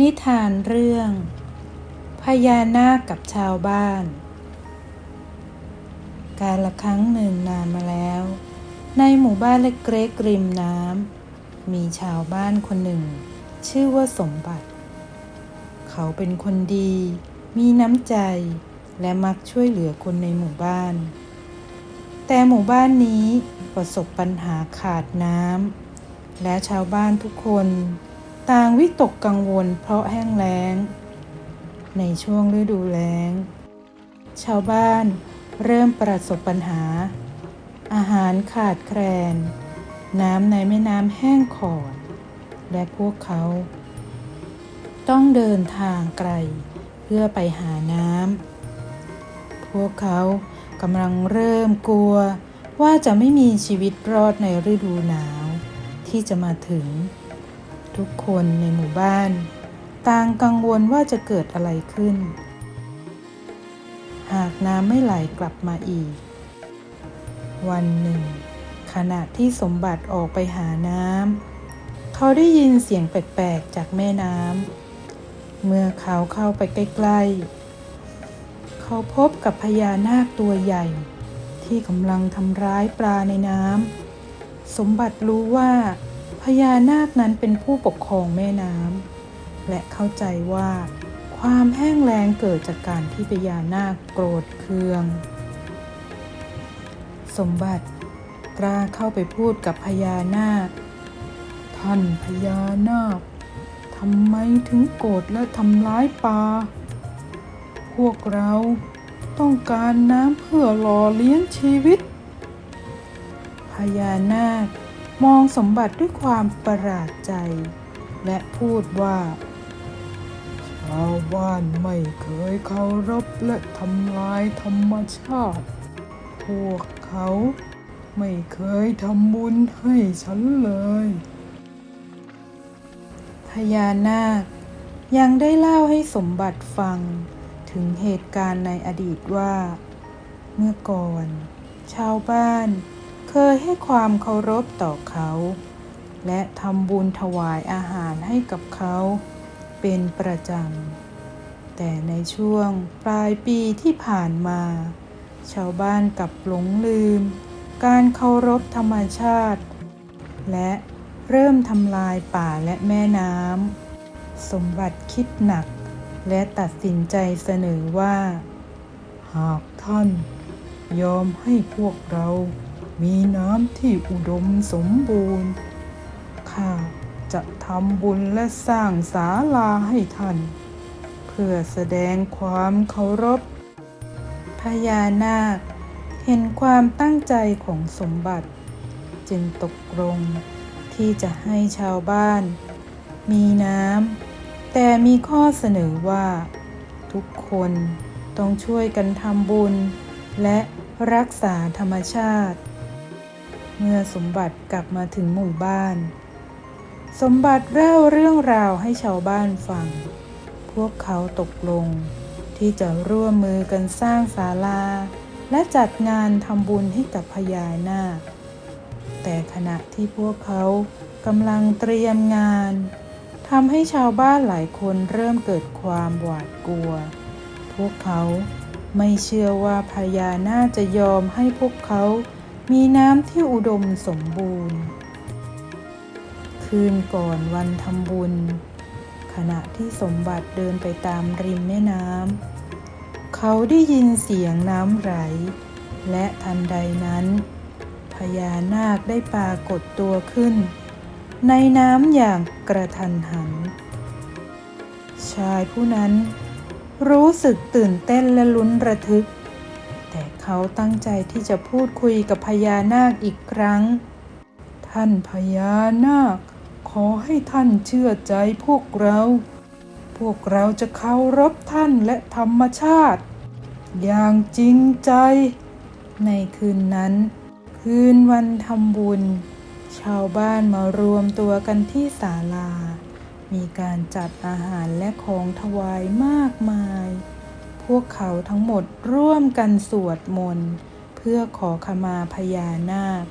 นิทานเรื่อง พญานาคกับชาวบ้าน การละครั้งหนึ่งนานมาแล้ว ในหมู่บ้านเล็กๆริมน้ำมีชาวบ้านคนหนึ่ง ชื่อว่าสมบัติ เขาเป็นคนดี มีน้ำใจและมักช่วยเหลือคนในหมู่บ้าน แต่หมู่บ้านนี้ประสบปัญหาขาดน้ำและชาวบ้านทุกคน ต่างวิตกกังวลเพราะแห้งแล้ง ในช่วงฤดูแล้ง ชาวบ้านเริ่มประสบปัญหา อาหารขาดแคลน น้ำในแม่น้ำแห้งขอด และพวกเขา ต้องเดินทางไกลเพื่อไปหาน้ำ พวกเขากำลังเริ่มกลัวว่าจะไม่มีชีวิตรอดในฤดูหนาวที่จะมาถึง ทุกคนในหมู่บ้าน ต่างกังวลว่าจะเกิดอะไรขึ้น หากน้ำไม่ไหลกลับมาอีก วันหนึ่ง ขณะที่สมบัติออกไปหาน้ำเขาได้ยินเสียงแปลกๆจากแม่น้ำเมื่อเขาเข้าไปใกล้ๆ เขาพบกับพญานาคตัวใหญ่ ที่กำลังทำร้ายปลาในน้ำสมบัติรู้ว่า พญานาคนั้นเป็นผู้ปกครองแม่น้ำและเข้าใจว่า ความแห้งแล้งเกิดจากการที่พญานาคโกรธเคือง สมบัติกล้าเข้าไปพูดกับพญานาค ท่านพญานาคทำไมถึงโกรธและทำร้ายปลาพวกเราต้องการน้ำเพื่อหล่อเลี้ยงชีวิตพญานาค มองสมบัติด้วยความประหลาดใจ และพูดว่า ชาวบ้านไม่เคยเคารพและทำลายธรรมชาติ พวกเขาไม่เคยทำบุญให้ฉันเลยพญานาคยังได้เล่าให้สมบัติฟังถึงเหตุการณ์ในอดีตว่า เมื่อก่อน ชาวบ้าน เคยให้ความเคารพต่อเขา และทำบุญถวายอาหารให้กับเขาเป็นประจำ แต่ในช่วงปลายปีที่ผ่านมา ชาวบ้านกลับหลงลืม การเคารพธรรมชาติ และเริ่มทำลายป่าและแม่น้ำ สมบัติคิดหนัก และตัดสินใจเสนอว่า หากท่านยอมให้พวกเรา มีน้ำที่อุดมสมบูรณ์ ข้าจะทำบุญและสร้างศาลาให้ท่าน เพื่อแสดงความเคารพ พญานาค เห็นความตั้งใจของสมบัติ จึงตกลงที่จะให้ชาวบ้าน มีน้ำแต่มีข้อเสนอว่า ทุกคนต้องช่วยกันทำบุญ และรักษาธรรมชาติ สมบัติกลับมาถึงหมู่บ้าน สมบัติเล่าเรื่องราวให้ชาวบ้านฟัง พวกเขาตกลง ที่จะร่วมมือกันสร้างศาลา และจัดงานทำบุญให้กับพญานาค แต่ขณะที่พวกเขากำลังเตรียมงานทำให้ชาวบ้านหลายคนเริ่มเกิดความหวาดกลัว พวกเขาไม่เชื่อว่าพญานาคจะยอมให้พวกเขา มีน้ำที่อุดมสมบูรณ์ คืนก่อนวันทำบุญ ขณะที่สมบัติเดินไปตามริมแม่น้ำเขาได้ยินเสียงน้ำไหล และทันใดนั้น พญานาคได้ปรากฏตัวขึ้น ในน้ำอย่างกระทันหัน ชายผู้นั้นรู้สึกตื่นเต้นและลุ้นระทึก แต่เขาตั้งใจที่จะพูดคุยกับพญานาคอีกครั้ง ท่านพญานาค ขอให้ท่านเชื่อใจพวกเรา พวกเราจะเคารพท่านและธรรมชาติ อย่างจริงใจ ในคืนนั้น คืนวันทำบุญ ชาวบ้านมารวมตัวกันที่ศาลา มีการจัดอาหารและของถวายมากมาย พวกเขาทั้งหมดร่วมกันสวดมนต์ เพื่อขอขมาพญานาค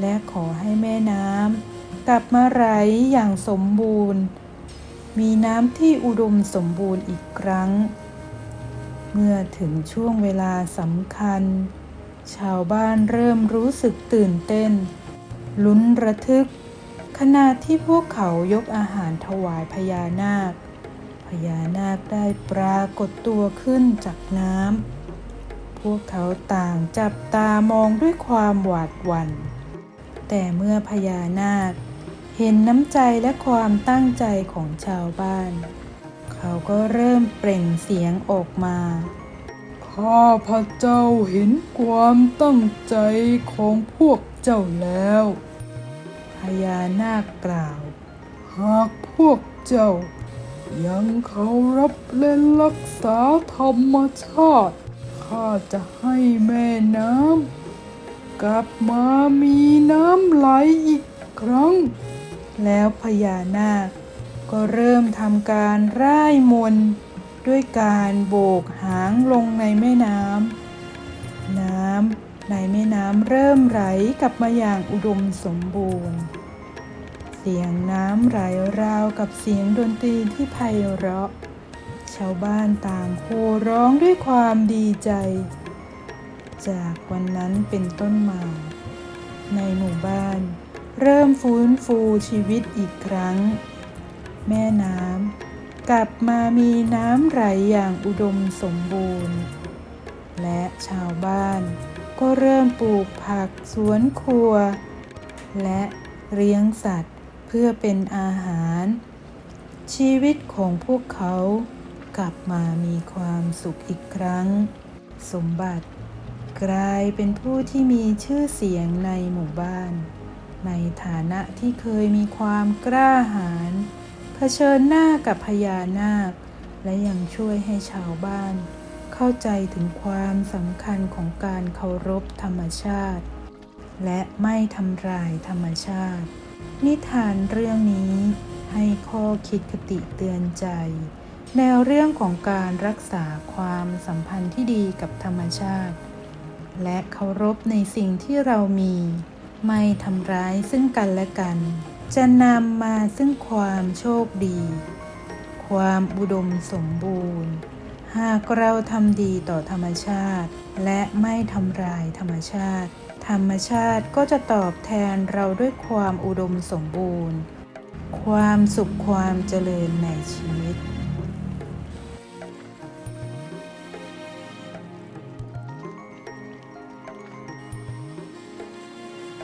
และขอให้แม่น้ำกลับมาไหลอย่างสมบูรณ์ มีน้ำที่อุดมสมบูรณ์อีกครั้ง เมื่อถึงช่วงเวลาสำคัญ ชาวบ้านเริ่มรู้สึกตื่นเต้น ลุ้นระทึก ขณะที่พวกเขายกอาหารถวายพญานาค พญานาคได้ปรากฏตัวขึ้นจากน้ำ พวกเขาต่างจับตามองด้วยความหวาดหวัน่น แต่เมื่อพญานาค เห็นน้ำใจและความตั้งใจของชาวบ้าน เขาก็เริ่มเปล่งเสียงออกมา ข้าพระเจ้าเห็นความตั้งใจของพวกเจ้าแล้ว พญานาคกล่าว หากพวกเจ้า ยังเคารพและรักษาธรรมชาติ ข้าจะให้แม่น้ำกลับมามีน้ำไหลอีกครั้ง แล้วพญานาค ก็เริ่มทำการร่ายมนต์ด้วยการโบกหางลงในแม่น้ำ น้ำในแม่น้ำเริ่มไหลกลับมาอย่างอุดมสมบูรณ์ สียงน้ำไหลราวกับเสียงดนตรีที่ไพเราะ ชาวบ้านต่างโห่ร้องด้วยความดีใจ จากวันนั้นเป็นต้นมา ในหมู่บ้าน เริ่มฟื้นฟูชีวิตอีกครั้ง แม่น้ำกลับมามีน้ำไหลอย่างอุดมสมบูรณ์ และชาวบ้านก็เริ่มปลูกผักสวนครัว และเลี้ยงสัตว์ เพื่อเป็นอาหาร ชีวิตของพวกเขากลับมามีความสุขอีกครั้ง สมบัติ กลายเป็นผู้ที่มีชื่อเสียงในหมู่บ้าน ในฐานะที่เคยมีความกล้าหาญเผชิญหน้ากับพญานาค และยังช่วยให้ชาวบ้าน เข้าใจถึงความสำคัญของการเคารพธรรมชาติ และไม่ทำลายธรรมชาติ นิทานเรื่องนี้ให้ข้อคิดคติเตือนใจ แนวเรื่องของการรักษาความสัมพันธ์ที่ดีกับธรรมชาติ และเคารพในสิ่งที่เรามี ไม่ทำร้ายซึ่งกันและกัน จะนำมาซึ่งความโชคดี ความอุดมสมบูรณ์ หากเราทำดีต่อธรรมชาติ และไม่ทำลายธรรมชาติ ธรรมชาติก็จะตอบแทนเราด้วยความอุดมสมบูรณ์ ความสุขความเจริญในชีวิต